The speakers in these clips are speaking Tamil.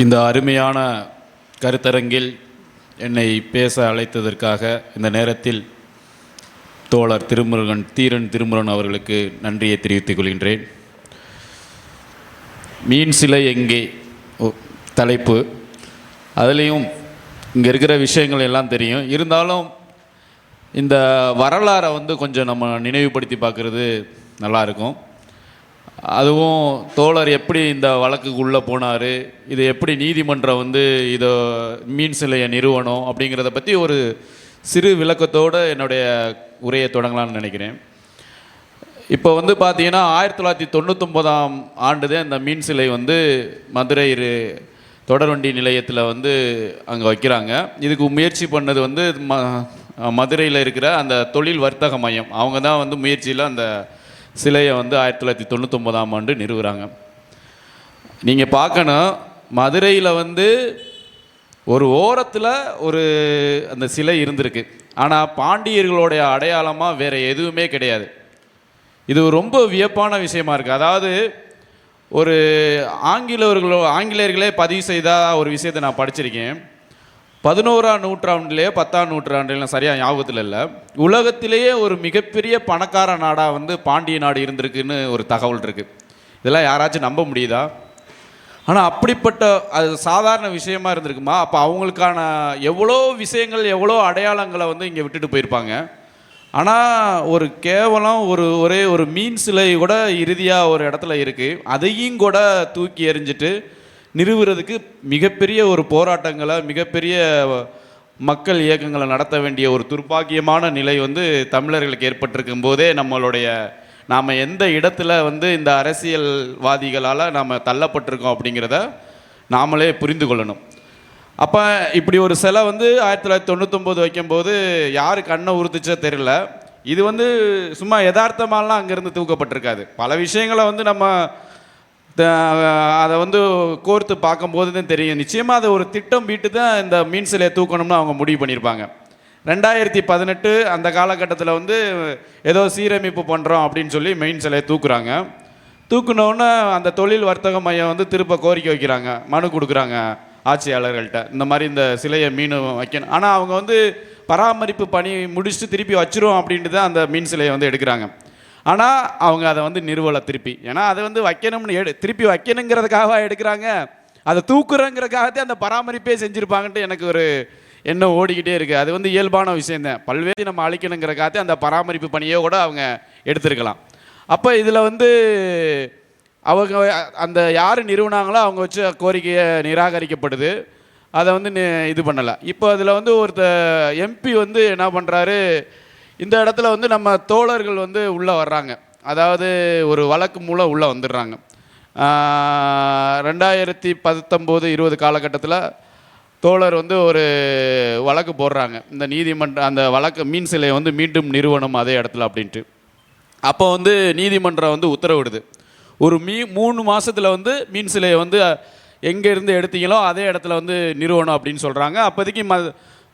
இந்த அருமையான கருத்தரங்கில் என்னை பேச அழைத்ததற்காக இந்த நேரத்தில் தோழர் திருமுருகன் தீரன் திருமுருகன் அவர்களுக்கு நன்றியை தெரிவித்துக் கொள்கின்றேன். மீன் சிலை எங்கே? தலைப்பு. அதுலேயும் இங்கே இருக்கிற விஷயங்கள் எல்லாம் தெரியும். இருந்தாலும் இந்த வரலாறை வந்து கொஞ்சம் நம்ம நினைவுபடுத்தி பார்க்குறது நல்லாயிருக்கும் அதுவும் தோழர் எப்படி இந்த வழக்குக்குள்ளே போனார்? இது எப்படி நீதிமன்றம் வந்து இதை மீன் சிலையை நிறுவனம் அப்படிங்கிறத பற்றி ஒரு சிறு விளக்கத்தோடு என்னுடைய உரையை தொடங்கலாம்னு நினைக்கிறேன். இப்போ வந்து பார்த்தீங்கன்னா ஆயிரத்தி தொள்ளாயிரத்தி தொண்ணூற்றொம்பதாம் ஆண்டுதே அந்த மீன் சிலை வந்து மதுரை தொடர்வண்டி நிலையத்தில் வந்து அங்கே வைக்கிறாங்க. இதுக்கு முயற்சி பண்ணது வந்து ம மதுரையில் இருக்கிற அந்த தொழில் வர்த்தக மையம். அவங்க தான் வந்து முயற்சியில் அந்த சிலையை வந்து ஆயிரத்தி தொள்ளாயிரத்தி தொண்ணூத்தொம்பதாம் ஆண்டு நிறுவுகிறாங்க நீங்கள் பார்க்கணும் மதுரையில் வந்து ஒரு ஓரத்தில் ஒரு அந்த சிலை இருந்திருக்கு. ஆனால் பாண்டியர்களுடைய அடையாளமாக வேறு எதுவுமே கிடையாது. இது ரொம்ப வியப்பான விஷயமா இருக்குது அதாவது ஒரு ஆங்கிலேயர்களோ ஆங்கிலேயர்களே பதிவு செய்த ஒரு விஷயத்தை நான் படிச்சிருக்கேன். பதினோராம் நூற்றாண்டுலேயே பத்தாம் நூற்றாண்டுல சரியாக ஞாபகத்தில் இல்லை. உலகத்திலேயே ஒரு மிகப்பெரிய பணக்கார நாடாக வந்து பாண்டிய நாடு இருந்திருக்குன்னு ஒரு தகவல் இருக்குது இதெல்லாம் யாராச்சும் நம்ப முடியுதா? ஆனால் அப்படிப்பட்ட அது சாதாரண விஷயமா இருந்திருக்குமா? அப்போ அவங்களுக்கான எவ்வளோ விஷயங்கள் எவ்வளோ அடையாளங்களை வந்து இங்கே விட்டுட்டு போயிருப்பாங்க. ஆனால் ஒரு கேவலம் ஒரு ஒரே ஒரு மீன் சிலை கூட இறுதியாக ஒரு இடத்துல இருக்குது அதையும் கூட தூக்கி எறிஞ்சிட்டு நிறுவுறதுக்கு மிகப்பெரிய ஒரு போராட்டங்களை மிகப்பெரிய மக்கள் இயக்கங்களை நடத்த வேண்டிய ஒரு துர்ப்பாக்கியமான நிலை வந்து தமிழர்களுக்கு ஏற்பட்டிருக்கும் போதே நம்மளுடைய நாம் எந்த இடத்துல வந்து இந்த அரசியல்வாதிகளால் நாம் தள்ளப்பட்டிருக்கோம் அப்படிங்கிறத நாமளே புரிந்து கொள்ளணும். அப்போ இப்படி ஒரு சிலை வந்து ஆயிரத்தி தொள்ளாயிரத்தி தொண்ணூத்தொம்பது வைக்கும்போது யார் கண்ணை உறுத்துச்சோ தெரியல. இது வந்து சும்மா யதார்த்தமாலாம் அங்கேருந்து தூக்கப்பட்டிருக்காது. பல விஷயங்களை வந்து நம்ம அதை வந்து கோர்த்து பார்க்கும்போது தான் தெரியும். நிச்சயமாக அதை ஒரு திட்டம் வீட்டு தான் இந்த மீன் சிலையை தூக்கணும்னு அவங்க முடிவு பண்ணியிருப்பாங்க. ரெண்டாயிரத்தி பதினெட்டு அந்த காலகட்டத்தில் வந்து ஏதோ சீரமைப்பு பண்ணுறோம் அப்படின்னு சொல்லி மீன் சிலையை தூக்குறாங்க. தூக்குனோன்னே அந்த தொழில் வர்த்தக மையம் வந்து திருப்ப கோரிக்கை வைக்கிறாங்க. மனு கொடுக்குறாங்க ஆட்சியாளர்கள்ட்ட. இந்த மாதிரி இந்த சிலையை மீன் வைக்கணும். ஆனால் அவங்க வந்து பராமரிப்பு பணி முடிச்சுட்டு திருப்பி வச்சிரும் அப்படின்ட்டு தான் அந்த மீன் சிலையை வந்து எடுக்கிறாங்க. ஆனால் அவங்க அதை வந்து நிறுவலை திருப்பி. ஏன்னா அதை வந்து வைக்கணும்னு எடு திருப்பி வைக்கணுங்கிறதுக்காக எடுக்கிறாங்க? அதை தூக்குறங்கிறதுக்காகத்தே அந்த பராமரிப்பே செஞ்சுருப்பாங்கன்ட்டு எனக்கு ஒரு எண்ணம் ஓடிக்கிட்டே இருக்குது அது வந்து இயல்பான விஷயம்தான் பல்வேறு நம்ம அழிக்கணுங்கிறக்காகத்தே அந்த பராமரிப்பு பணியை கூட அவங்க எடுத்திருக்கலாம். அப்போ இதில் வந்து அவங்க அந்த யார் நிறுவனாங்களோ அவங்க வச்ச கோரிக்கையை நிராகரிக்கப்படுது. அதை வந்து இது பண்ணலை. இப்போ அதில் வந்து ஒருத்த எம்பி வந்து என்ன பண்ணுறாரு இந்த இடத்துல வந்து நம்ம தோழர்கள் வந்து உள்ளே வர்றாங்க. அதாவது ஒரு வழக்கு மூலம் உள்ளே வந்துடுறாங்க. ரெண்டாயிரத்தி பத்தொம்போது இருபது காலகட்டத்தில் தோழர் வந்து ஒரு வழக்கு போடுறாங்க. இந்த நீதிமன்ற அந்த வழக்கு மீன் சிலையை வந்து மீண்டும் நிறுவனம் அதே இடத்துல அப்படின்ட்டு. அப்போ வந்து நீதிமன்றம் வந்து உத்தரவிடுது. ஒரு மீ மூணு மாதத்தில் வந்து மீன் சிலையை வந்து எங்கேருந்து எடுத்தீங்களோ அதே இடத்துல வந்து நிறுவனம் அப்படின்னு சொல்கிறாங்க அப்போதைக்கு ம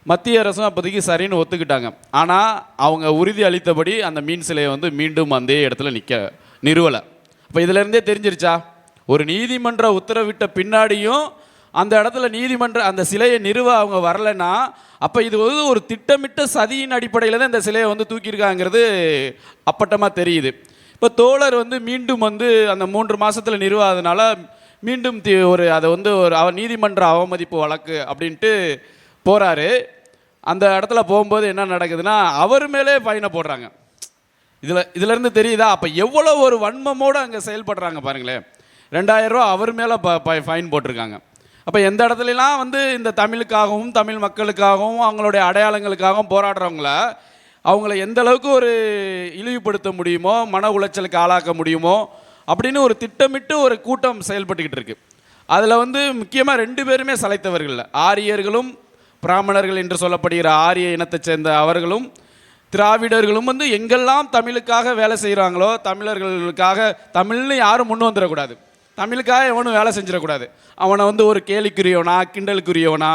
மத்திய அரசும் அப்போதைக்கு சரின்னு ஒத்துக்கிட்டாங்க. ஆனால் அவங்க உறுதி அளித்தபடி அந்த மீன் சிலையை வந்து மீண்டும் அதே இடத்துல நிற்க நிறுவலை. அப்போ இதிலேருந்தே தெரிஞ்சிருச்சா? ஒரு நீதிமன்ற உத்தரவிட்ட பின்னாடியும் அந்த இடத்துல நீதிமன்ற அந்த சிலையை நிறுவ அவங்க வரலைன்னா அப்போ இது வந்து ஒரு திட்டமிட்ட சதியின் அடிப்படையில் தான் இந்த சிலையை வந்து தூக்கியிருக்காங்கிறது அப்பட்டமாக தெரியுது. இப்போ தோழர் வந்து மீண்டும் வந்து அந்த மூன்று மாதத்தில் நிறுவாதனால மீண்டும் தி- ஒரு அதை வந்து ஒரு அவ நீதிமன்ற அவமதிப்பு வழக்கு அப்படின்ட்டு போகிறாரு அந்த இடத்துல போகும்போது என்ன நடக்குதுன்னா அவர் மேலே ஃபைனை போடுறாங்க. இதில் இதிலேருந்து தெரியுதா? அப்போ எவ்வளோ ஒரு வன்மமோடு அங்கே செயல்படுறாங்க பாருங்களேன். ரெண்டாயிரம் ரூபா அவர் மேலே ப ஃபைன் போட்டிருக்காங்க. அப்போ எந்த இடத்துலலாம் வந்து இந்த தமிழுக்காகவும் தமிழ் மக்களுக்காகவும் அவங்களுடைய அடையாளங்களுக்காகவும் போராடுறவங்கள அவங்கள எந்த அளவுக்கு ஒரு இழிவுபடுத்த முடியுமோ மன உளைச்சலுக்கு ஆளாக்க முடியுமோ அப்படின்னு ஒரு திட்டமிட்டு ஒரு கூட்டம் செயல்பட்டுக்கிட்டு இருக்குது அதில் வந்து முக்கியமாக ரெண்டு பேருமே சளைத்தவர்கள் ஆரியர்களும் பிராமணர்கள் என்று சொல்லப்படுகிற ஆரிய இனத்தைச் சேர்ந்த அவர்களும் திராவிடர்களும் வந்து எங்கெல்லாம் தமிழுக்காக வேலை செய்கிறாங்களோ தமிழர்களுக்காக தமிழ்னு யாரும் முன் வந்துடக்கூடாது தமிழுக்காக எவனும் வேலை செஞ்சிடக்கூடாது அவனை வந்து ஒரு கேலிக்குரியவனா கிண்டலுக்குரியவனா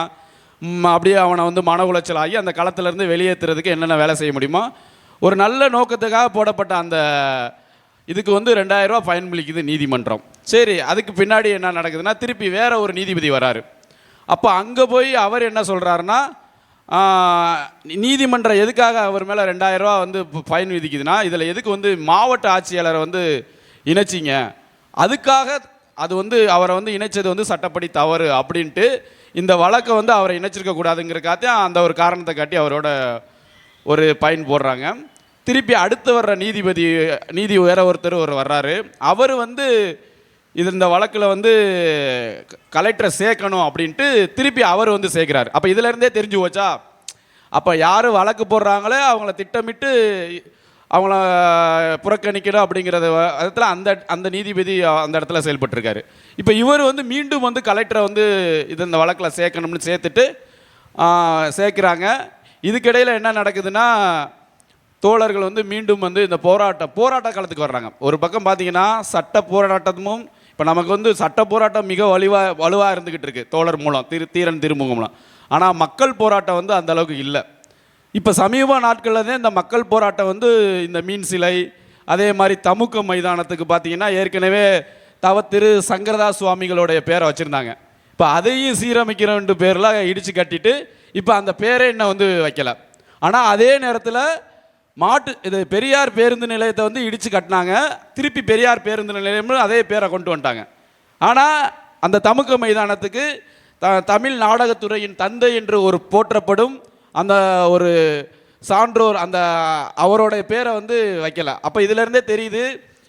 அப்படியே அவனை வந்து மன உளைச்சல் ஆகி அந்த களத்திலேருந்து வெளியேற்றுறதுக்கு என்னென்ன வேலை செய்ய முடியுமோ ஒரு நல்ல நோக்கத்துக்காக போடப்பட்ட அந்த இதுக்கு வந்து ரெண்டாயிரரூவா ஃபைன் விளிக்குது நீதிமன்றம். சரி அதுக்கு பின்னாடி என்ன நடக்குதுன்னா திருப்பி வேற ஒரு நீதிபதி வராரு. அப்போ அங்கே போய் அவர் என்ன சொல்கிறாருன்னா நீதிமன்றம் எதுக்காக அவர் மேலே ரெண்டாயிரம் ரூபா வந்து ஃபைன் விதிக்குதுன்னா இதில் எதுக்கு வந்து மாவட்ட ஆட்சியாளரை வந்து இணைச்சிங்க? அதுக்காக அது வந்து அவரை வந்து இணைச்சது வந்து சட்டப்படி தவறு அப்படின்ட்டு இந்த வழக்கை வந்து அவரை இணைச்சிருக்க கூடாதுங்கிறக்காத்தையும் அந்த ஒரு காரணத்தை காட்டி அவரோட ஒரு பயன் போடுறாங்க. திருப்பி அடுத்து வர்ற நீதிபதி நீதி வேற ஒருத்தர் ஒரு வர்றாரு. அவர் வந்து இது இந்த வழக்கில் வந்து கலெக்டரை சேர்க்கணும் அப்படின்ட்டு திருப்பி அவர் வந்து சேர்க்கிறார். அப்போ இதுலேருந்தே தெரிஞ்சு போச்சா? அப்போ யார் வழக்கு போடுறாங்களோ அவங்கள திட்டமிட்டு அவங்கள புறக்கணிக்கணும் அப்படிங்கிறத விதத்தில் அந்த அந்த நீதிபதி அந்த இடத்துல செயல்பட்டுருக்காரு. இப்போ இவர் வந்து மீண்டும் வந்து கலெக்டரை வந்து இது இந்த வழக்கில் சேர்க்கணும்னு சேர்த்துட்டு சேர்க்குறாங்க. இதுக்கிடையில் என்ன நடக்குதுன்னா தோழர்கள் வந்து மீண்டும் வந்து இந்த போராட்டம் போராட்ட காலத்துக்கு வர்றாங்க. ஒரு பக்கம் பார்த்தீங்கன்னா சட்ட போராட்டமும் இப்போ நமக்கு வந்து சட்ட போராட்டம் மிக வலிவாக வலுவாக இருந்துக்கிட்டு இருக்கு தோழர் மூலம் திரு தீரன் திருமுகம்லாம் ஆனால் மக்கள் போராட்டம் வந்து அந்த அளவுக்கு இல்லை. இப்போ சமீப நாட்களில் தான் இந்த மக்கள் போராட்டம் வந்து இந்த மீன் சிலை அதே மாதிரி தமுக்க மைதானத்துக்கு பார்த்தீங்கன்னா ஏற்கனவே தவ திரு சங்கரதாஸ் சுவாமிகளுடைய பேரை வச்சுருந்தாங்க. இப்போ அதையும் சீரமைக்கிறோன்ற பேரில் இடித்து கட்டிட்டு இப்போ அந்த பேரே இன்னும் வந்து வைக்கல. ஆனால் அதே நேரத்தில் மாட்டு இது பெரியார் பேருந்து நிலையத்தை வந்து இடித்து கட்டினாங்க. திருப்பி பெரியார் பேருந்து நிலையம்னு அதே பேரை கொண்டு வந்துட்டாங்க. ஆனால் அந்த தமுக்க மைதானத்துக்கு த தமிழ் நாடகத்துறையின் தந்தை என்று ஒரு போற்றப்படும் அந்த ஒரு சான்றோர் அந்த அவருடைய பேரை வந்து வைக்கல. அப்போ இதிலேருந்தே தெரியுது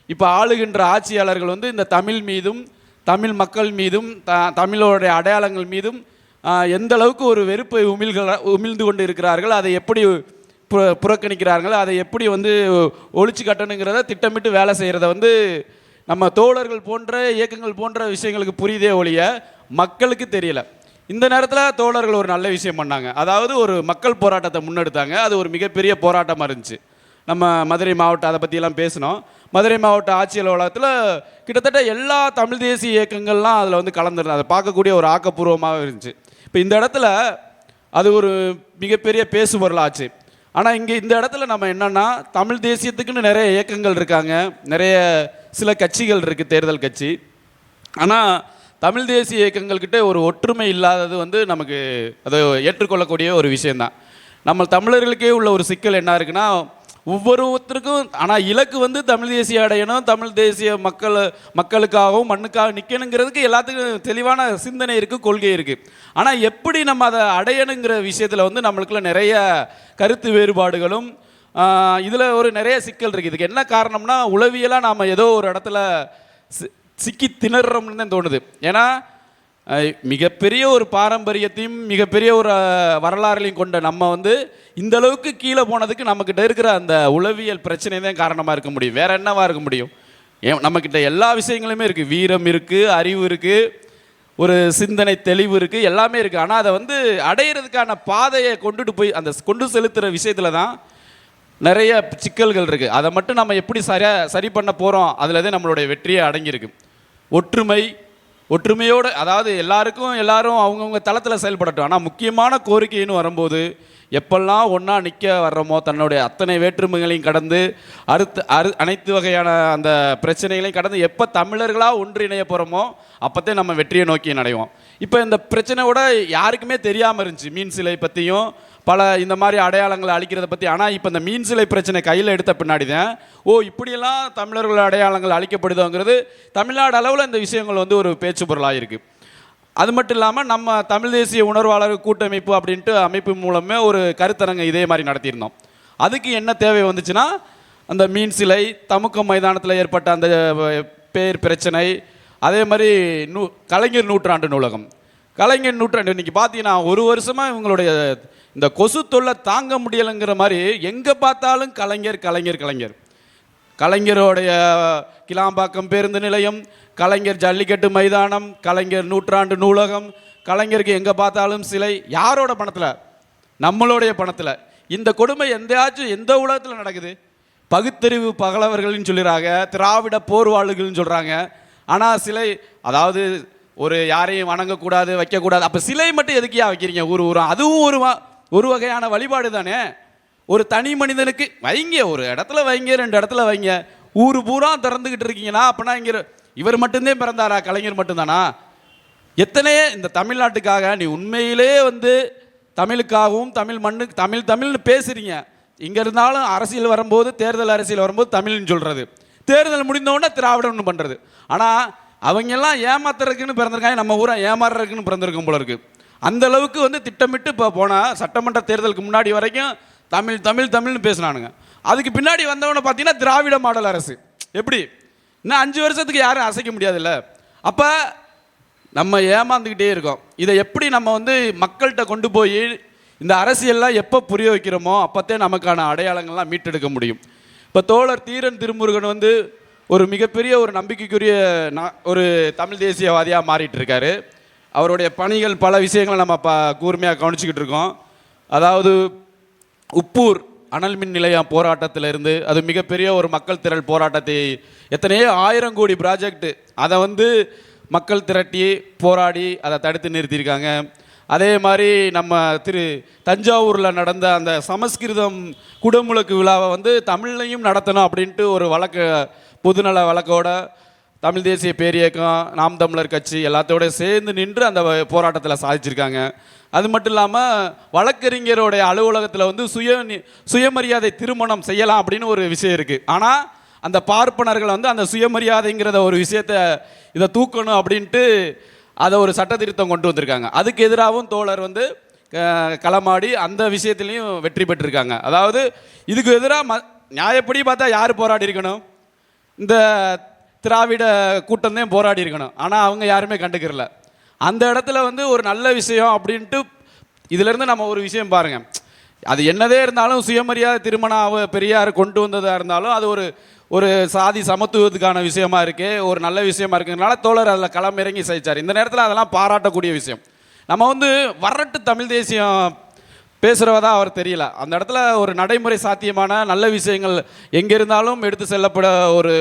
இப்போ ஆளுகின்ற ஆட்சியாளர்கள் வந்து இந்த தமிழ் மீதும் தமிழ் மக்கள் மீதும் த தமிழோடைய அடையாளங்கள் மீதும் எந்தளவுக்கு எந்த அளவுக்கு ஒரு வெறுப்பை உமிழ்கிற உமிழ்ந்து கொண்டு இருக்கிறார்கள் அதை எப்படி புற புறக்கணிக்கிறார்கள். அதை எப்படி வந்து ஒழிச்சு கட்டணுங்கிறத திட்டமிட்டு வேலை செய்கிறத வந்து நம்ம தோழர்கள் போன்ற இயக்கங்கள் போன்ற விஷயங்களுக்கு புரியுதே ஒழிய மக்களுக்கு தெரியல. இந்த நேரத்தில் தோழர்கள் ஒரு நல்ல விஷயம் பண்ணாங்க. அதாவது ஒரு மக்கள் போராட்டத்தை முன்னெடுத்தாங்க. அது ஒரு மிகப்பெரிய போராட்டமாக இருந்துச்சு. நம்ம மதுரை மாவட்டம் அதை பற்றியெல்லாம் பேசினோம். மதுரை மாவட்ட ஆட்சி அலுவலகத்தில் கிட்டத்தட்ட எல்லா தமிழ் தேசிய இயக்கங்கள்லாம் அதில் வந்து கலந்துருந்தது. அதை பார்க்கக்கூடிய ஒரு ஆக்கப்பூர்வமாக இருந்துச்சு. இப்போ இந்த இடத்துல அது ஒரு மிகப்பெரிய பேசுபொருள் ஆச்சு ஆனால் இங்கே இந்த இடத்துல நம்ம என்னன்னா தமிழ் தேசியத்துக்குன்னு நிறைய இயக்கங்கள் இருக்காங்க. நிறைய சில கட்சிகள் இருக்குது தேர்தல் கட்சி. ஆனால் தமிழ் தேசிய இயக்கங்கள்கிட்ட ஒரு ஒற்றுமை இல்லாதது வந்து நமக்கு அதை ஏற்றுக்கொள்ளக்கூடிய ஒரு விஷயந்தான் நம்ம தமிழர்களுக்கே உள்ள ஒரு சிக்கல் என்ன இருக்குன்னா ஒவ்வொரு ஒருத்தருக்கும் ஆனால் இலக்கு வந்து தமிழ் தேசிய அடையணும் தமிழ் தேசிய மக்கள் மக்களுக்காகவும் மண்ணுக்காக நிற்கணுங்கிறதுக்கு எல்லாத்துக்கும் தெளிவான சிந்தனை இருக்குது கொள்கை இருக்குது ஆனால் எப்படி நம்ம அதை அடையணுங்கிற விஷயத்தில் வந்து நம்மளுக்குள்ள நிறைய கருத்து வேறுபாடுகளும் இதில் ஒரு நிறைய சிக்கல் இருக்குது இதுக்கு என்ன காரணம்னா உளவியலாக நாம் ஏதோ ஒரு இடத்துல சி- சிக்கி திணறோம்னு தான் தோணுது. ஏன்னா மிகப்பெரிய ஒரு பாரம்பரியத்தையும் மிகப்பெரிய ஒரு வரலாறுலையும் கொண்ட நம்ம வந்து இந்த அளவுக்கு கீழே போனதுக்கு நம்மக்கிட்ட இருக்கிற அந்த உளவியல் பிரச்சனை தான் காரணமாக இருக்க முடியும். வேற என்னவா இருக்க முடியும்? ஏன் நம்மக்கிட்ட எல்லா விஷயங்களுமே இருக்குது வீரம் இருக்குது அறிவு இருக்குது ஒரு சிந்தனை தெளிவு இருக்குது எல்லாமே இருக்குது ஆனால் அதை வந்து அடையிறதுக்கான பாதையை கொண்டுட்டு போய் அந்த கொண்டு செலுத்துகிற விஷயத்தில் தான் நிறைய சிக்கல்கள் இருக்குது அதை மட்டும் நம்ம எப்படி சரியாக சரி பண்ண போகிறோம் அதில் தான் நம்மளுடைய வெற்றியை அடங்கியிருக்கு. ஒற்றுமை ஒற்றுமையோடு அதாவது எல்லாருக்கும் எல்லாரும் அவங்கவுங்க தளத்தில் செயல்படட்டும். ஆனால் முக்கியமான கோரிக்கைன்னு வரும்போது எப்பெல்லாம் ஒன்றா நிற்க வர்றோமோ தன்னுடைய அத்தனை வேற்றுமைகளையும் கடந்து அறுத்து அறு அனைத்து வகையான அந்த பிரச்சனைகளையும் கடந்து எப்போ தமிழர்களாக ஒன்றிணைய போகிறோமோ அப்போத்தே நம்ம வெற்றியை நோக்கி நடைவோம். இப்போ இந்த பிரச்சனையோட யாருக்குமே தெரியாமல் இருந்துச்சு. மீன் சிலை பற்றியும் பல இந்த மாதிரி அடையாளங்களை அழிக்கிறத பற்றி ஆனால் இப்போ இந்த மீன் சிலை பிரச்சனை கையில் எடுத்த பின்னாடி தான் ஓ இப்படியெல்லாம் தமிழர்கள் அடையாளங்கள் அழிக்கப்படுதோங்கிறது தமிழ்நாடு அளவில் இந்த விஷயங்கள் வந்து ஒரு பேச்சு பொருளாக இருக்குது அது மட்டும் இல்லாமல் நம்ம தமிழ் தேசிய உணர்வாளர் கூட்டமைப்பு அப்படின்ட்டு அமைப்பு மூலமே ஒரு கருத்தரங்கை இதே மாதிரி நடத்தியிருந்தோம். அதுக்கு என்ன தேவை வந்துச்சுன்னா அந்த மீன் சிலை தமுக்க மைதானத்தில் ஏற்பட்ட அந்த பேர் பிரச்சனை அதே மாதிரி நூ கலைஞர் நூற்றாண்டு நூலகம். கலைஞர் நூற்றாண்டு இன்றைக்கி பார்த்தீங்கன்னா ஒரு வருஷமாக இவங்களுடைய இந்த கொசு தொல்லை தாங்க முடியலைங்கிற மாதிரி எங்கே பார்த்தாலும் கலைஞர் கலைஞர் கலைஞர். கலைஞருடைய கிளாம்பாக்கம் பேருந்து நிலையம் கலைஞர் ஜல்லிக்கட்டு மைதானம் கலைஞர் நூற்றாண்டு நூலகம் கலைஞருக்கு எங்கே பார்த்தாலும் சிலை யாரோட பணத்தில்? நம்மளுடைய பணத்தில். இந்த கொடுமை எந்தையாச்சும் எந்த உலகத்தில் நடக்குது? பகுத்தறிவு பகலவர்கள்னு சொல்லிடுறாங்க திராவிட போர்வாளுகள்னு சொல்கிறாங்க ஆனால் சிலை அதாவது ஒரு யாரையும் வணங்கக்கூடாது வைக்கக்கூடாது. அப்போ சிலை மட்டும் எதுக்கியா வைக்கிறீங்க? ஊர் ஊரும் அதுவும் ஒரு ஒரு வகையான வழிபாடு தானே? ஒரு தனி மனிதனுக்கு வைங்க ஒரு இடத்துல வைங்க ரெண்டு இடத்துல வைங்க. ஊர் பூரா திறந்துக்கிட்டு இருக்கீங்கன்னா அப்போனா இங்கே இவர் மட்டும்தான் பிறந்தாரா? கலைஞர் மட்டும்தானா? எத்தனையே இந்த தமிழ்நாட்டுக்காக நீ உண்மையிலே வந்து தமிழுக்காகவும் தமிழ் மண்ணுக்கு தமிழ் தமிழ்னு பேசுறீங்க. இங்கே இருந்தாலும் அரசியல் வரும்போது தேர்தல் அரசியல் வரும்போது தமிழ்னு சொல்கிறது தேர்தல் முடிந்தோடனே திராவிடம்னு பண்ணுறது ஆனால் அவங்கெல்லாம் ஏமாத்துறதுக்குன்னு பிறந்திருக்காங்க. நம்ம ஊரை ஏமாறுறதுக்குன்னு பிறந்திருக்கும் போல இருக்கு. அந்த அளவுக்கு வந்து திட்டமிட்டு இப்போ போனால் சட்டமன்ற தேர்தலுக்கு முன்னாடி வரைக்கும் தமிழ் தமிழ் தமிழ்னு பேசினானுங்க. அதுக்கு பின்னாடி வந்தவனை பார்த்தீங்கன்னா திராவிட மாடல் அரசு. எப்படி? இன்னும் அஞ்சு வருஷத்துக்கு யாரும் அசைக்க முடியாதுல்ல. அப்போ நம்ம ஏமாந்துக்கிட்டே இருக்கோம். இதை எப்படி நம்ம வந்து மக்கள்கிட்ட கொண்டு போய் இந்த அரசியல்லாம் எப்போ புரிய வைக்கிறோமோ அப்போத்தே நமக்கான அடையாளங்கள்லாம் மீட்டெடுக்க முடியும். இப்போ தோழர் தீரன் திருமுருகன் வந்து ஒரு மிகப்பெரிய ஒரு நம்பிக்கைக்குரிய நா- ஒரு தமிழ் தேசியவாதியாக மாறிட்டு இருக்காரு அவருடைய பணிகள் பல விஷயங்களை நம்ம ப கூர்மையாக கவனிச்சுக்கிட்டு இருக்கோம். அதாவது உப்பூர் அனல் மின் நிலையம் போராட்டத்தில் இருந்து அது மிகப்பெரிய ஒரு மக்கள் திரள் போராட்டத்தை எத்தனையோ ஆயிரம் கோடி ப்ராஜெக்ட் அதை வந்து மக்கள் திரட்டி போராடி அதை தடுத்து நிறுத்தியிருக்காங்க. அதே மாதிரி நம்ம திரு தஞ்சாவூரில் நடந்த அந்த சமஸ்கிருதம் குடமுழக்கு விழாவை வந்து தமிழ்லையும் நடத்தணும் அப்படின்ட்டு ஒரு வழக்கு பொதுநல வழக்கோட தமிழ் தேசிய பேரியக்கம் நாம் தமிழர் கட்சி எல்லாத்தோட சேர்ந்து நின்று அந்த போராட்டத்தில் சாதிச்சிருக்காங்க. அது மட்டும் இல்லாமல் வழக்கறிஞருடைய அலுவலகத்தில் வந்து சுய சுயமரியாதை திருமணம் செய்யலாம் அப்படின்னு ஒரு விஷயம் இருக்குது ஆனால் அந்த பார்ப்பனர்கள் வந்து அந்த சுயமரியாதைங்கிறத ஒரு விஷயத்த இதை தூக்கணும் அப்படின்ட்டு அதை ஒரு சட்ட திருத்தம் கொண்டு வந்திருக்காங்க. அதுக்கு எதிராகவும் தோழர் வந்து களமாடி அந்த விஷயத்துலையும் வெற்றி பெற்றிருக்காங்க. அதாவது இதுக்கு எதிராக ம நியாயப்படி பார்த்தா யார் போராடி இருக்கணும்? இந்த திராவிட கூட்டம் தான் போராடி இருக்கணும். ஆனால் அவங்க யாருமே கண்டுக்கிறல. அந்த இடத்துல வந்து ஒரு நல்ல விஷயம் அப்படின்ட்டு இதுலேருந்து நம்ம ஒரு விஷயம் பாருங்க. அது என்னதே இருந்தாலும் சுயமரியாதை திருமணம் பெரியார் கொண்டு வந்ததாக இருந்தாலும் அது ஒரு ஒரு சாதி சமத்துவத்துக்கான விஷயமா இருக்குது ஒரு நல்ல விஷயமா இருக்குங்கிறனால தோழர் அதில் களம் இறங்கி சகிச்சார். இந்த நேரத்தில் அதெல்லாம் பாராட்டக்கூடிய விஷயம். நம்ம வந்து வரட்டு தமிழ் தேசியம் பேசுகிறவதா அவர் தெரியல. அந்த இடத்துல ஒரு நடைமுறை சாத்தியமான நல்ல விஷயங்கள் எங்கே இருந்தாலும் எடுத்து செல்லப்பட ஒரு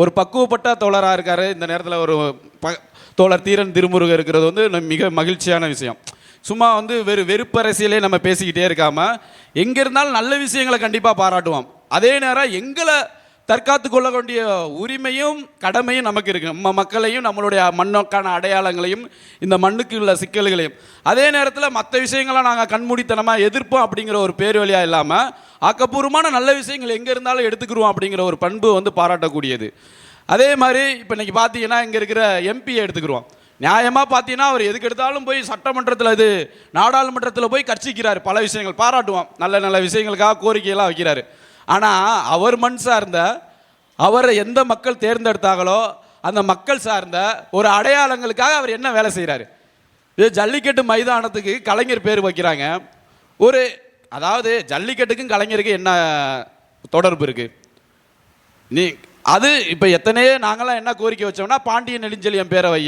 ஒரு பக்குவப்பட்ட தோழராக இருக்கார். இந்த நேரத்தில் ஒரு ப தோழர் தீரன் திருமுருகன் இருக்கிறது வந்து நம் மிக மகிழ்ச்சியான விஷயம். சும்மா வந்து வெறு வெறுப்பரசியலே நம்ம பேசிக்கிட்டே இருக்காமல் எங்கே இருந்தாலும் நல்ல விஷயங்களை கண்டிப்பாக பாராட்டுவோம். அதே நேரம் எங்களை தற்காத்து கொள்ள வேண்டிய உரிமையும் கடமையும் நமக்கு இருக்கு. நம்ம மக்களையும் நம்மளுடைய மண்ணுக்கான அடையாளங்களையும் இந்த மண்ணுக்கு உள்ள சிக்கல்களையும். அதே நேரத்தில் மற்ற விஷயங்களை நாங்கள் கண்மூடித்தனமாக எதிர்ப்போம் அப்படிங்கிற ஒரு பேர் வழியாக இல்லாமல் ஆக்கப்பூர்வமான நல்ல விஷயங்கள் எங்கே இருந்தாலும் எடுத்துக்கிருவோம் அப்படிங்கிற ஒரு பண்பு வந்து பாராட்டக்கூடியது. அதே மாதிரி இப்போ இன்றைக்கி பார்த்தீங்கன்னா இங்கே இருக்கிற எம்பியை எடுத்துக்கிருவோம். நியாயமாக பார்த்தீங்கன்னா அவர் எதுக்கு எடுத்தாலும் போய் சட்டமன்றத்தில் இது நாடாளுமன்றத்தில் போய் கட்சிக்கிறார். பல விஷயங்கள் பாராட்டுவோம். நல்ல நல்ல விஷயங்களுக்காக கோரிக்கையெல்லாம் வைக்கிறாரு. ஆனால் அவர் மண் சார்ந்த அவரை எந்த மக்கள் தேர்ந்தெடுத்தாங்களோ அந்த மக்கள் சார்ந்த ஒரு அடையாளங்களுக்காக அவர் என்ன வேலை செய்கிறாரு இது ஜல்லிக்கட்டு மைதானத்துக்கு கலைஞர் பேர் வைக்கிறாங்க. ஒரு அதாவது ஜல்லிக்கட்டுக்கும் கலைஞருக்கு என்ன தொடர்பு இருக்குது நீ அது இப்போ எத்தனையோ நாங்களாம் என்ன கோரிக்கை வச்சோம்னா பாண்டியன் நெடுஞ்செழியன் பேரை வை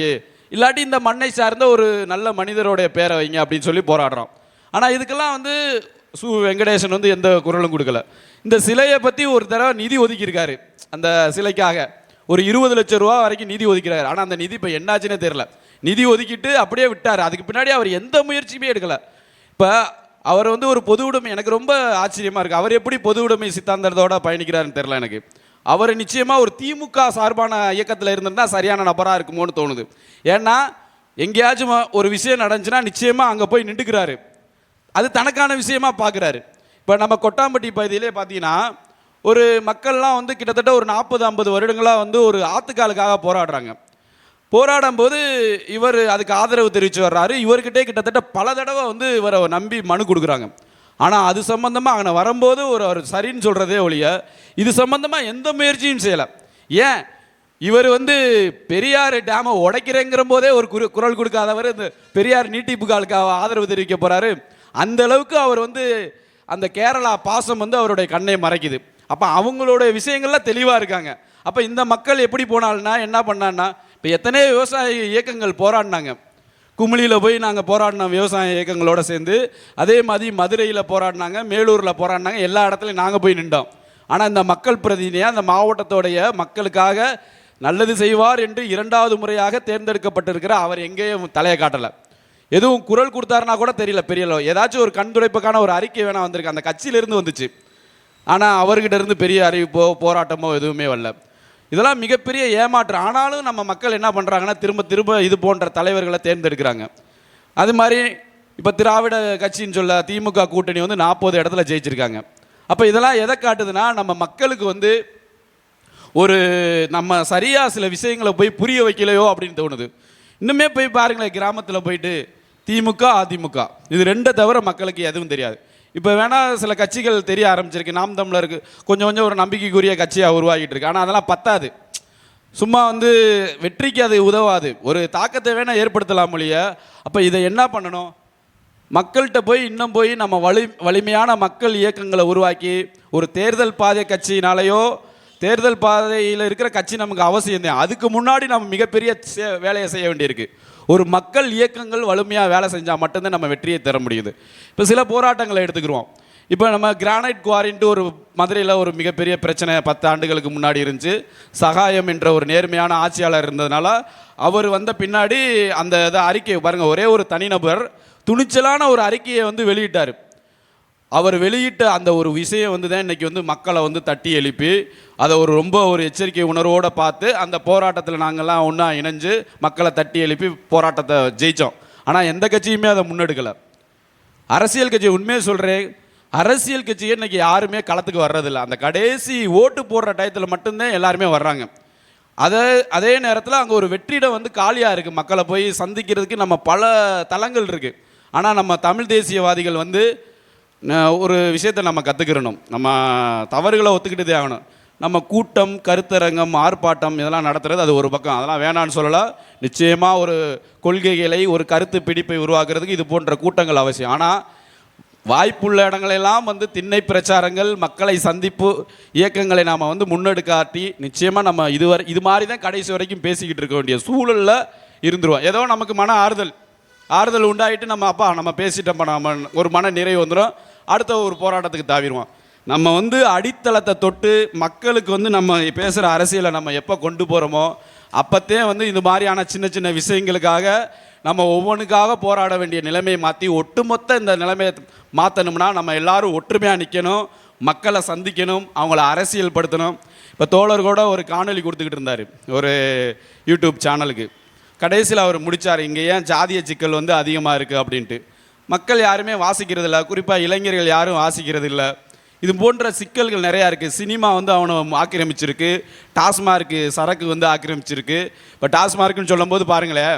இல்லாட்டி இந்த மண்ணை சார்ந்த ஒரு நல்ல மனிதருடைய பேரை வைங்க அப்படின்னு சொல்லி போராடுறோம். ஆனால் இதுக்கெல்லாம் வந்து சு வெங்கடேசன் வந்து எந்த குரலும் கொடுக்கல. இந்த சிலையை பற்றி ஒரு தடவை நிதி ஒதுக்கியிருக்காரு. அந்த சிலைக்காக ஒரு இருபது லட்சம் ரூபா வரைக்கும் நிதி ஒதுக்கிறாரு ஆனால் அந்த நிதி இப்போ என்னாச்சுன்னே தெரில நிதி ஒதுக்கிட்டு அப்படியே விட்டார். அதுக்கு பின்னாடி அவர் எந்த முயற்சியுமே எடுக்கலை. இப்போ அவர் வந்து ஒரு பொது உடைமை எனக்கு ரொம்ப ஆச்சரியமாக இருக்குது அவர் எப்படி பொது உடைமை சித்தாந்தத்தோட பயணிக்கிறாருன்னு தெரில எனக்கு. அவர் நிச்சயமாக ஒரு திமுக சார்பான இயக்கத்தில் இருந்திருந்தா சரியான நபராக இருக்குமோன்னு தோணுது. ஏன்னா எங்கேயாச்சும் ஒரு விஷயம் நடந்துச்சுன்னா நிச்சயமாக அங்கே போய் நின்றுக்கிறாரு. அது தனக்கான விஷயமா பார்க்குறாரு. இப்போ நம்ம கொட்டாம்பட்டி பகுதியிலே பார்த்தீங்கன்னா ஒரு மக்கள்லாம் வந்து கிட்டத்தட்ட ஒரு நாற்பது ஐம்பது வருடங்களாக வந்து ஒரு ஆத்துக்காலுக்காக போராடுறாங்க. போராடும் போது இவர் அதுக்கு ஆதரவு தெரிவித்து வர்றாரு. இவர்கிட்டே கிட்டத்தட்ட பல தடவை வந்து இவரை நம்பி மனு கொடுக்குறாங்க. ஆனால் அது சம்மந்தமாக அங்கே வரும்போது ஒரு அவர் சரின்னு சொல்கிறதே ஒழிய இது சம்மந்தமாக எந்த முயற்சியும் செய்யலை. ஏன்? இவர் வந்து பெரியார் டேமை உடைக்கிறேங்கிற போதே ஒரு குரு குரல் கொடுக்காதவர் இந்த பெரியார் நீட்டிப்புகளுக்காக ஆதரவு தெரிவிக்க போகிறாரு அந்த அளவுக்கு அவர் வந்து அந்த கேரளா பாசம் வந்து அவருடைய கண்ணை மறைக்குது. அப்போ அவங்களுடைய விஷயங்கள்லாம் தெளிவாக இருக்காங்க. அப்போ இந்த மக்கள் எப்படி போனால்னா என்ன பண்ணான்னா இப்போ எத்தனையோ விவசாய இயக்கங்கள் போராடினாங்க. குமிளியில் போய் நாங்கள் போராடினோம் விவசாய இயக்கங்களோடு சேர்ந்து அதே மாதிரி மதுரையில் போராடினாங்க மேலூரில் போராடினாங்க எல்லா இடத்துலையும் நாங்கள் போய் நின்றோம். ஆனால் இந்த மக்கள் பிரதிநிதியாக அந்த மாவட்டத்தோடைய மக்களுக்காக நல்லது செய்வார் என்று இரண்டாவது முறையாக தேர்ந்தெடுக்கப்பட்டிருக்கிற அவர் எங்கேயும் தலையை காட்டலை. எதுவும் குரல் கொடுத்தாருன்னா கூட தெரியல பெரிய ஏதாச்சும் ஒரு கண்துடைப்புக்கான ஒரு அறிக்கை வேணால் வந்திருக்கு. அந்த கட்சியிலேருந்து வந்துச்சு. ஆனால் அவர்கிட்ட இருந்து பெரிய அறிவிப்போ போராட்டமோ எதுவுமே வரல. இதெல்லாம் மிகப்பெரிய ஏமாற்றம் ஆனாலும் நம்ம மக்கள் என்ன பண்ணுறாங்கன்னா திரும்ப திரும்ப இது போன்ற தலைவர்களை தேர்ந்தெடுக்கிறாங்க. அது மாதிரி இப்போ திராவிட கட்சின்னு சொல்ல திமுக கூட்டணி வந்து நாற்பது இடத்துல ஜெயிச்சிருக்காங்க. அப்போ இதெல்லாம் எதை காட்டுதுன்னா நம்ம மக்களுக்கு வந்து ஒரு நம்ம சரியாக சில விஷயங்களை போய் புரிய வைக்கலையோ அப்படின்னு தோணுது. இன்னுமே போய் பாருங்களேன் கிராமத்தில் போயிட்டு திமுக அதிமுக. இது ரெண்டை தவிர மக்களுக்கு எதுவும் தெரியாது. இப்போ வேணால் சில கட்சிகள் தெரிய ஆரம்பிச்சிருக்கு. நாம் தமிழருக்கு கொஞ்சம் கொஞ்சம் ஒரு நம்பிக்கைக்குரிய கட்சியாக உருவாகிட்டு இருக்கு. ஆனால் அதெல்லாம் பத்தாது. சும்மா வந்து வெற்றிக்கு அது உதவாது. ஒரு தாக்கத்தை வேணால் ஏற்படுத்தலாம் மொழிய அப்போ இதை என்ன பண்ணணும்? மக்கள்கிட்ட போய் இன்னும் போய் நம்ம வலி வலிமையான மக்கள் இயக்கங்களை உருவாக்கி ஒரு தேர்தல் பாதை கட்சினாலேயோ தேர்தல் பாதையில் இருக்கிற கட்சி நமக்கு அவசியம் தான் அதுக்கு முன்னாடி நம்ம மிகப்பெரிய வேலையை செய்ய வேண்டியிருக்கு. ஒரு மக்கள் இயக்கங்கள் வலிமையாக வேலை செஞ்சால் மட்டும்தான் நம்ம வெற்றியை தர முடியுது. இப்போ சில போராட்டங்களை எடுத்துக்கிறோம். இப்போ நம்ம கிரானைட் குவாரின்ட்டு ஒரு மதுரையில் ஒரு மிகப்பெரிய பிரச்சனை பத்து ஆண்டுகளுக்கு முன்னாடி இருந்துச்சு. சகாயம் என்ற ஒரு நேர்மையான ஆட்சியாளர் இருந்ததுனால அவர் வந்த பின்னாடி அந்த இதை அறிக்கை பாருங்கள் ஒரே ஒரு தனிநபர் துணிச்சலான ஒரு அறிக்கையை வந்து வெளியிட்டார். அவர் வெளியிட்ட அந்த ஒரு விஷயம் வந்து தான் இன்னைக்கு வந்து மக்களை வந்து தட்டி எழுப்பி அதை ஒரு ரொம்ப ஒரு எச்சரிக்கை உணர்வோடு பார்த்து அந்த போராட்டத்தில் நாங்கள்லாம் ஒன்றா இணைஞ்சு மக்களை தட்டி எழுப்பி போராட்டத்தை ஜெயித்தோம் ஆனால் எந்த கட்சியுமே அதை முன்னெடுக்கலை. அரசியல் கட்சி உண்மையை சொல்கிறேன் அரசியல் கட்சியே இன்னைக்கு யாருமே களத்துக்கு வர்றதில்ல. அந்த கடைசி ஓட்டு போடுற டயத்தில் மட்டும்தான் எல்லாருமே வர்றாங்க. அதே அதே நேரத்தில் அங்கே ஒரு வெற்றிடம் வந்து காலியாக இருக்குது மக்களை போய் சந்திக்கிறதுக்கு நம்ம பல தளங்கள் இருக்குது ஆனால் நம்ம தமிழ் தேசியவாதிகள் வந்து ஒரு விஷயத்தை நம்ம கற்றுக்கிறணும் நம்ம தவறுகளை ஒத்துக்கிட்டு ஆகணும். நம்ம கூட்டம் கருத்தரங்கம் ஆர்ப்பாட்டம் இதெல்லாம் நடத்துகிறது அது ஒரு பக்கம். அதெல்லாம் வேணான்னு சொல்லலாம் நிச்சயமாக ஒரு கொள்கைகளை ஒரு கருத்து பிடிப்பை உருவாக்குறதுக்கு இது போன்ற கூட்டங்கள் அவசியம். ஆனால் வாய்ப்புள்ள இடங்களெல்லாம் வந்து திண்ணை பிரச்சாரங்கள் மக்களை சந்திப்பு இயக்கங்களை நாம் வந்து முன்னெடுக்காட்டி நிச்சயமாக நம்ம இதுவரை இது மாதிரி தான் கடைசி வரைக்கும் பேசிக்கிட்டு இருக்க வேண்டிய சூழலில் இருந்துருவோம். ஏதோ நமக்கு மன ஆறுதல். ஆறுதல் உண்டாயிட்டு நம்ம அப்பா நம்ம பேசிட்டோம் நம்ம ஒரு மன நிறைவு வந்துடும் அடுத்த ஒரு போராட்டத்துக்கு தாவிடுவோம் நம்ம வந்து அடித்தளத்தை தொட்டு மக்களுக்கு வந்து நம்ம பேசுகிற அரசியலை நம்ம எப்போ கொண்டு போகிறோமோ அப்போத்தே வந்து இது மாதிரியான சின்ன சின்ன விஷயங்களுக்காக நம்ம ஒவ்வொன்றுக்காக போராட வேண்டிய நிலைமையை மாற்றி ஒட்டுமொத்த இந்த நிலைமையை மாற்றணும்னா நம்ம எல்லாரும் ஒற்றுமையாக நிற்கணும் மக்களை சந்திக்கணும் அவங்கள அரசியல் படுத்தணும் இப்போ தோழர் கூட ஒரு காணொலி கொடுத்துக்கிட்டு இருந்தார் ஒரு யூடியூப் சேனலுக்கு. கடைசியில் அவர் முடித்தார் இங்கே ஏன் ஜாதிய சிக்கல் வந்து அதிகமாக இருக்குது அப்படின்ட்டு. மக்கள் யாருமே வாசிக்கிறது இல்லை குறிப்பாக இளைஞர்கள் யாரும் வாசிக்கிறது இல்லை இது போன்ற சிக்கல்கள் நிறையா இருக்குது சினிமா வந்து அவனை ஆக்கிரமிச்சிருக்கு. டாஸ்மார்க்கு சரக்கு வந்து ஆக்கிரமிச்சிருக்கு. இப்போ டாஸ்மார்க்குன்னு சொல்லும்போது பாருங்களேன்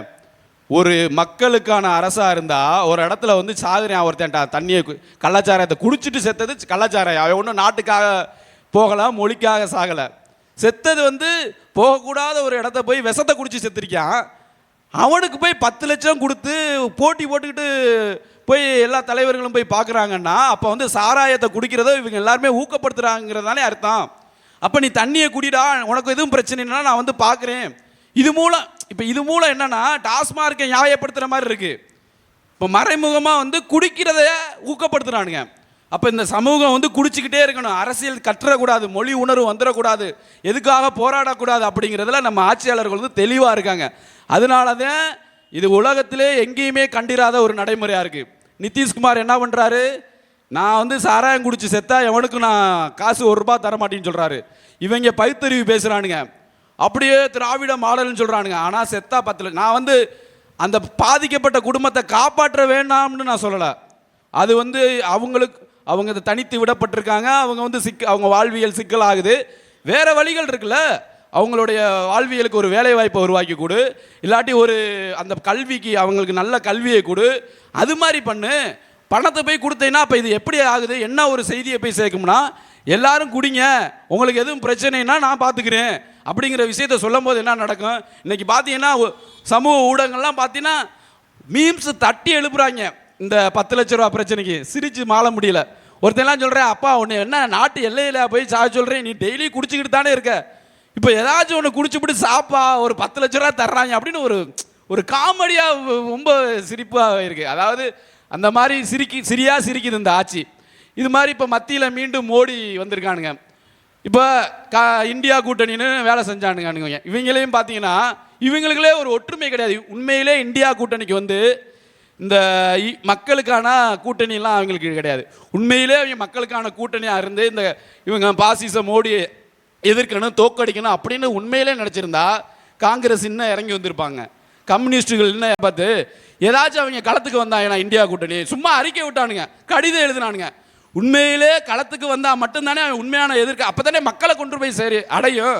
ஒரு மக்களுக்கான அரசாக இருந்தால் ஒரு இடத்துல வந்து சாகுறேன் ஒருத்தன்ட்டா தண்ணியை கலாச்சாரத்தை குடிச்சிட்டு செத்தது கலாச்சாரம் அவன் ஒன்றும் நாட்டுக்காக போகலாம் மொழிக்காக சாகலை. செத்தது வந்து போகக்கூடாத ஒரு இடத்த போய் விஷத்தை குடிச்சு செத்துருக்கான். அவனுக்கு போய் பத்து லட்சம் கொடுத்து போட்டி போட்டுக்கிட்டு போய் எல்லா தலைவர்களும் போய் பார்க்குறாங்கன்னா அப்போ வந்து சாராயத்தை குடிக்கிறதோ இவங்க எல்லாருமே ஊக்கப்படுத்துகிறாங்கிறதானே அர்த்தம். அப்போ நீ தண்ணியை குடிடா உனக்கு எதுவும் பிரச்சனைனா நான் வந்து பார்க்குறேன். இது மூலம் இப்போ இது மூலம் என்னென்னா டாஸ்மார்க்கை நியாயப்படுத்துகிற மாதிரி இருக்குது இப்போ மறைமுகமாக வந்து குடிக்கிறத ஊக்கப்படுத்துகிறானுங்க அப்போ இந்த சமூகம் வந்து குடிச்சிக்கிட்டே இருக்கணும். அரசியல் கற்றக்கூடாது மொழி உணர்வு வந்துடக்கூடாது. எதுக்காக போராடக்கூடாது அப்படிங்கிறதுல நம்ம ஆட்சியாளர்கள் வந்து தெளிவாக இருக்காங்க. அதனால தான் இது உலகத்திலே எங்கேயுமே கண்டிராத ஒரு நடைமுறையாக இருக்குது நிதிஷ்குமார் என்ன பண்ணுறாரு நான் வந்து சாராயம் குடிச்சு செத்தா எவனுக்கும் நான் காசு ஒரு ரூபா தர மாட்டேன்னு சொல்கிறாரு இவங்க பகுத்தறிவு பேசுகிறானுங்க அப்படியே திராவிட மாடல்னு சொல்கிறானுங்க ஆனால் செத்தா பத்தில். நான் வந்து அந்த பாதிக்கப்பட்ட குடும்பத்தை காப்பாற்ற வேண்டாம்னு நான் சொல்லலை. அது வந்து அவங்களுக்கு அவங்க தனித்து விடப்பட்டிருக்காங்க. அவங்க வந்து சிக்க அவங்க வாழ்வியல் சிக்கலாகுது. வேறு வழிகள் இருக்குல்ல? அவங்களுடைய வாழ்வியலுக்கு ஒரு வேலை வாய்ப்பை உருவாக்கி கொடு. இல்லாட்டி ஒரு அந்த கல்விக்கு அவங்களுக்கு நல்ல கல்வியை கொடு. அது மாதிரி பண்ணு. பணத்தை போய் கொடுத்தீங்கன்னா அப்போ இது எப்படி ஆகுது? என்ன ஒரு செய்தியை போய் சேர்க்கும்னா எல்லாரும் குடிங்க. உங்களுக்கு எதுவும் பிரச்சனைனா நான் பார்த்துக்கிறேன் அப்படிங்கிற விஷயத்த சொல்லும் போது என்ன நடக்கும்? இன்றைக்கி பார்த்தீங்கன்னா சமூக ஊடகங்கள்லாம் பார்த்தீங்கன்னா மீம்ஸ் தட்டி எழுப்புறாங்க. இந்த பத்து லட்ச ரூபா பிரச்சனைக்கு. சிரித்து மாள முடியல. ஒருத்தெல்லாம் சொல்கிறேன் அப்பா உன்னை என்ன நாட்டு எல்லையில் போய் சாக சொல்கிறேன் நீ டெய்லி குடிச்சிக்கிட்டு தானே இருக்க. இப்போ ஏதாச்சும் ஒன்று குடிச்சுப்பிட்டு சாப்பா ஒரு பத்து லட்ச ரூபா தர்றாங்க அப்படின்னு ஒரு ஒரு காமெடியாக ரொம்ப சிரிப்பாக இருக்குது அதாவது அந்த மாதிரி சிரிக்கி சிரியாக சிரிக்குது இந்த ஆட்சி. இது மாதிரி இப்போ மத்தியில் மீண்டும் மோடி வந்திருக்கானுங்க. இப்போ கா இந்தியா கூட்டணின்னு வேலை செஞ்சானுங்க இவங்களையும் பார்த்தீங்கன்னா இவங்களுக்குள்ளே ஒரு ஒற்றுமை கிடையாது. உண்மையிலே இந்தியா கூட்டணிக்கு வந்து இந்த இ- மக்களுக்கான கூட்டணிலாம் அவங்களுக்கு கிடையாது. உண்மையிலே அவங்க மக்களுக்கான கூட்டணியாக இருந்து இந்த இவங்க பாசிச மோடி எதிர்க்கணும் தோக்கடிக்கணும் அப்படின்னு உண்மையிலே நினச்சிருந்தா காங்கிரஸ் இன்னும் இறங்கி வந்திருப்பாங்க. கம்யூனிஸ்டுகள் என்ன பார்த்து ஏதாச்சும் அவங்க களத்துக்கு வந்தாங்க இந்தியா கூட்டணி? சும்மா அறிக்கை விட்டானுங்க கடிதம் எழுதினானுங்க. உண்மையிலே களத்துக்கு வந்தால் மட்டும்தானே அவன் உண்மையான எதிர்க்க அப்போ தானே மக்களை கொண்டு போய் சரி அடையும்.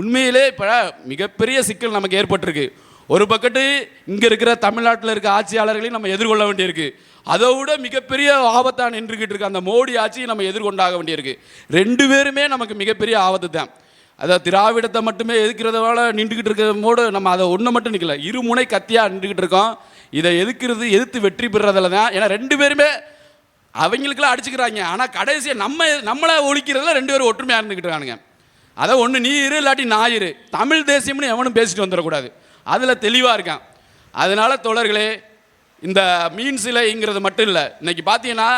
உண்மையிலே இப்போ மிகப்பெரிய சிக்கல் நமக்கு ஏற்பட்டிருக்கு. ஒரு பக்கத்து இங்கே இருக்கிற தமிழ்நாட்டில் இருக்க ஆட்சியாளர்களையும் நம்ம எதிர்கொள்ள வேண்டியிருக்கு. அதை விட மிகப்பெரிய ஆபத்தாக நின்றுக்கிட்டு இருக்க அந்த மோடி ஆட்சியை நம்ம எதிர்கொண்டாக வேண்டியிருக்கு. ரெண்டு பேருமே நமக்கு மிகப்பெரிய ஆபத்து தான். அதாவது திராவிடத்தை மட்டுமே எதிர்க்கிறதால நின்றுக்கிட்டு இருக்கிறதோடு நம்ம அதை ஒன்று மட்டும் நிற்கல இருமுனை கத்தியாக நின்றுக்கிட்டு இருக்கோம். இதை எதிர்க்கிறது எதிர்த்து வெற்றி பெறுறதுல தான். ஏன்னா ரெண்டு பேருமே அவங்களுக்கெல்லாம் அடிச்சுக்கிறாங்க. ஆனால் கடைசியாக நம்ம நம்மளை ஒழிக்கிறதுல ரெண்டு பேரும் ஒற்றுமையாக இருந்துக்கிட்டு இருக்கானுங்க. அதை ஒன்று நீ இரு இல்லாட்டி நான் இரு. தமிழ் தேசியம்னு எவனும் பேசிட்டு வந்துடக்கூடாது. அதில் தெளிவாக இருக்கான். அதனால் தோழர்களே இந்த மீன் சிலைங்கிறது மட்டும் இல்லை இன்றைக்கி பார்த்தீங்கன்னா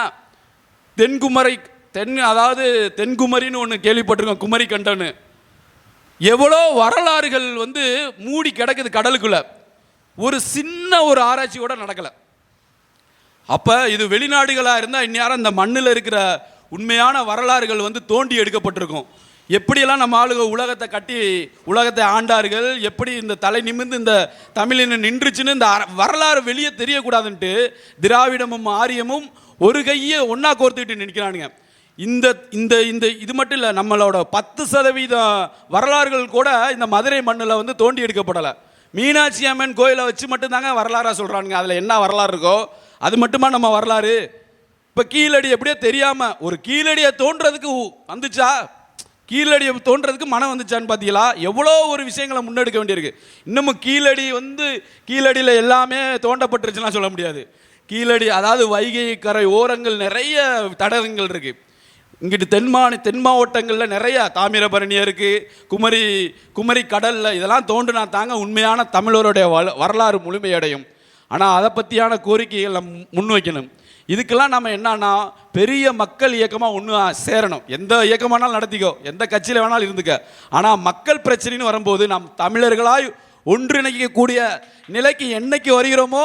தென்குமரி தென் அதாவது தென்குமரின்னு ஒன்று கேள்விப்பட்டிருக்கோம் குமரி கண்டன்னு எவ்வளோ வரலாறுகள் வந்து மூடி கிடக்குது கடலுக்குள்ளே. ஒரு சின்ன ஒரு ஆராய்ச்சி கூட நடக்கலை. அப்போ இது வெளிநாடுகளாக இருந்தால் இந்நேரம் இந்த மண்ணில் இருக்கிற உண்மையான வரலாறுகள் வந்து தோண்டி எடுக்கப்பட்டிருக்கும். எப்படியெல்லாம் நம்ம ஆளுங்க உலகத்தை கட்டி உலகத்தை ஆண்டார்கள் எப்படி இந்த தலை நிமிர்ந்து இந்த தமிழின நின்றுச்சுன்னு இந்த வரலாறு வெளியே தெரியக்கூடாதுன்ட்டு திராவிடமும் ஆரியமும் ஒரு கையை ஒன்றா கோர்த்துக்கிட்டு நிற்கிறானுங்க. இந்த இந்த இந்த இது மட்டும் இல்லை நம்மளோட பத்து சதவீத வரலாறுகள் கூட இந்த மதுரை மண்ணில் வந்து தோண்டி எடுக்கப்படலை. மீனாட்சி அம்மன் கோயிலை வச்சு மட்டும்தாங்க வரலாறாக சொல்கிறானுங்க அதில் என்ன வரலாறு இருக்கோ அது மட்டுமா நம்ம வரலாறு? இப்போ கீழடி எப்படியோ தெரியாமல் ஒரு கீழடியை தோன்றதுக்கு உ- வந்துச்சா கீழடியை தோன்றதுக்கு மனம் வந்துச்சான்னு பார்த்தீங்களா? எவ்வளோ ஒரு விஷயங்களை முன்னெடுக்க வேண்டியிருக்கு. இன்னமும் கீழடி வந்து கீழடியில் எல்லாமே தோண்டப்பட்டுருச்சுலாம் சொல்ல முடியாது. கீழடி அதாவது வைகை கரை ஓரங்கள் நிறைய தடகங்கள் இருக்குது இங்கிட்டு தென் தென் மாவட்டங்களில் நிறைய தாமிரபரணியம் இருக்குது குமரி குமரி கடலில் இதெல்லாம் தோன்றுனா தாங்க உண்மையான தமிழருடைய வரலாறு முழுமையடையும். ஆனால் அதை பற்றியான கோரிக்கைகள் முன் வைக்கணும் இதுக்கெல்லாம் நம்ம என்னன்னா பெரிய மக்கள் இயக்கமாக ஒன்று சேரணும். எந்த இயக்கமானாலும் நடத்திக்கோ. எந்த கட்சியில் வேணாலும் இருந்துக்க. ஆனால் மக்கள் பிரச்சனைன்னு வரும்போது நாம் தமிழர்களாய் ஒன்றிணைக்கக்கூடிய நிலைக்கு என்னைக்கு வருகிறோமோ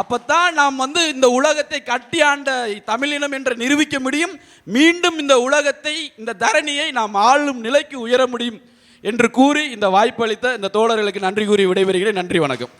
அப்பத்தான் நாம் வந்து இந்த உலகத்தை கட்டி ஆண்ட தமிழினம் என்று நிரூபிக்க முடியும். மீண்டும் இந்த உலகத்தை இந்த தரணியை நாம் ஆளும் நிலைக்கு உயர முடியும் என்று கூறி இந்த வாய்ப்பு அளித்த இந்த தோழர்களுக்கு நன்றி கூறி விடைபெறுகிறேன். நன்றி வணக்கம்.